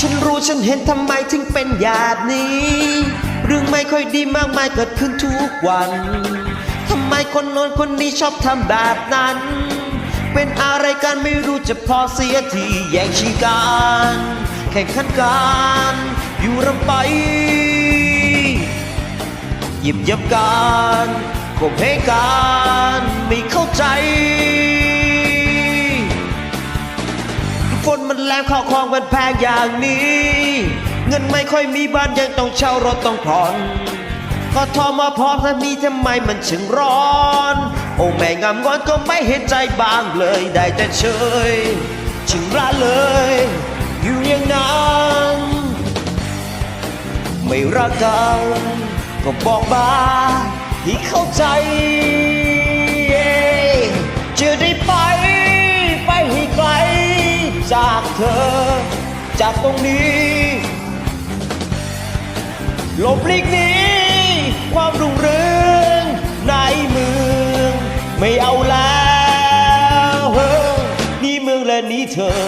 ฉันรู้ฉันเห็นทำไมถึงเป็นอย่างนี้ เรื่องไม่ค่อยดีมากมายเกิดขึ้นทุกวันทำไมคนโน้นคนนี้ชอบทำแบบนั้น เป็นอะไรกันไม่รู้จะพอเสียทีแย่งชิงกันแข่งขันกันอยู่รำไปหยิบยับกันข่มเหงกันไม่เข้าใจ นมันแรงข้าวของมันแพงอย่างนี้ เงินไม่ค่อยมีบ้านยังต้องเช่ารถต้องผ่อนก็ทอมาพอถ้ามีทำไมมันถึงร้อน โอ้แม่งามงอนก็ไม่เห็นใจบ้างเลยได้แต่เฉยถึงร้าเลย อยู่อย่างนั้นไม่รักกันก็บอกมาที่เข้าใจ เธอ จากตรงนี้หลบลีกนี้ ความรุ่งเรืองในเมือง ไม่เอาแล้ว นี่เมืองและนี่เธอ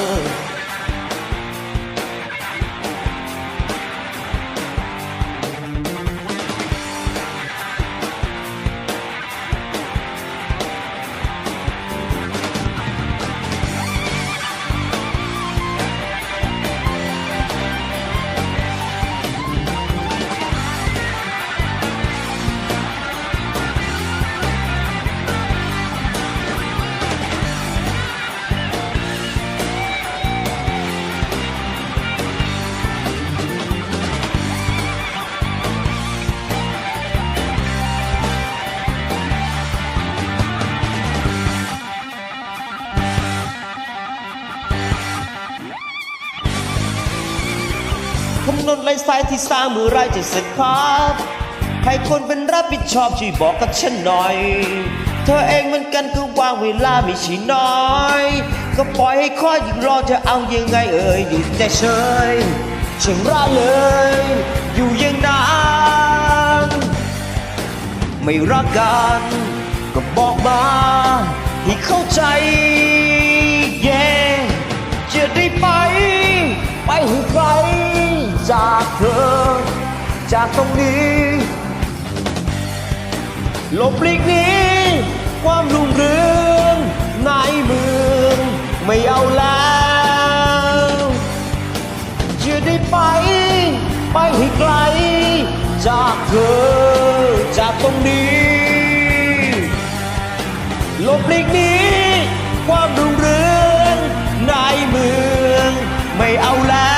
คำนวณลายสายที่สร้างเมื่อไรจะเสร็จครับให้คนเป็นรับผิดชอบช่วยบอกกับฉันหน่อย เธอเองเหมือนกันก็วางเวลาไม่ใช่น้อย ก็ปล่อยให้คอยยิ่งรอจะเอายังไงเอ่ยอยู่แต่เฉยเชิงร่าเลย อยู่ยังนานไม่รักกันก็บอกมาให้เข้าใจ จากตรงนี้หลบหลีกนี้ ความรุ่งเรืองในเมืองไม่เอาแล้วจะได้ไป ไปให้ไกล จากเธอจากตรงนี้หลบหลีกนี้ ความรุ่งเรืองในเมืองไม่เอาแล้ว